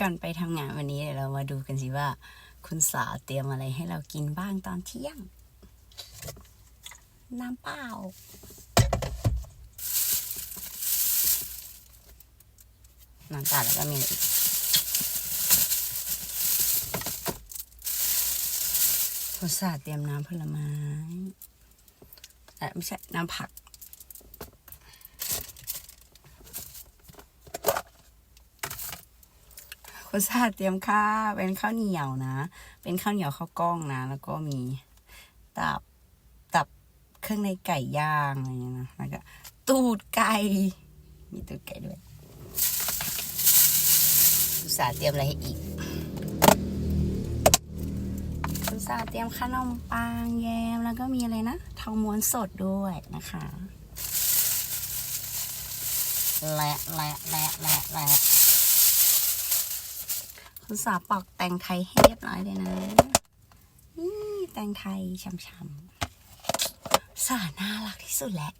ก่อนไปทำงานวันนี้เดี๋ยวเรามาดูกันสิว่า คุณสาวเตรียมอะไรให้เรากินบ้างตอนเที่ยง น้ำเปล่า น้ำตาลแล้วก็มีอีกคุณสาวเตรียมน้ำผลไม้อ่ไม่ใช่น้ำผัก คุณสาเตรียมข้าวเป็นข้าวเหนียวนะ เป็นข้าวเหนียวข้าวกล้องนะ แล้วก็มีตับตับเครื่องในไก่ย่างอะไรเงี้ยนะแล้วก็ตูดไก่มีตูดไก่ด้วยคุณสาเตรียมอะไรให้อีกคุณสาเตรียมขนมปังแยมแล้วก็มีอะไรนะทองม้วนสดด้วยนะคะและและและและและ คุตสาปอกแต่งไทยให้เรียบร้อยเลยนะ นี่แต่งไทยช้ำๆสาน่ารักที่สุดแหละ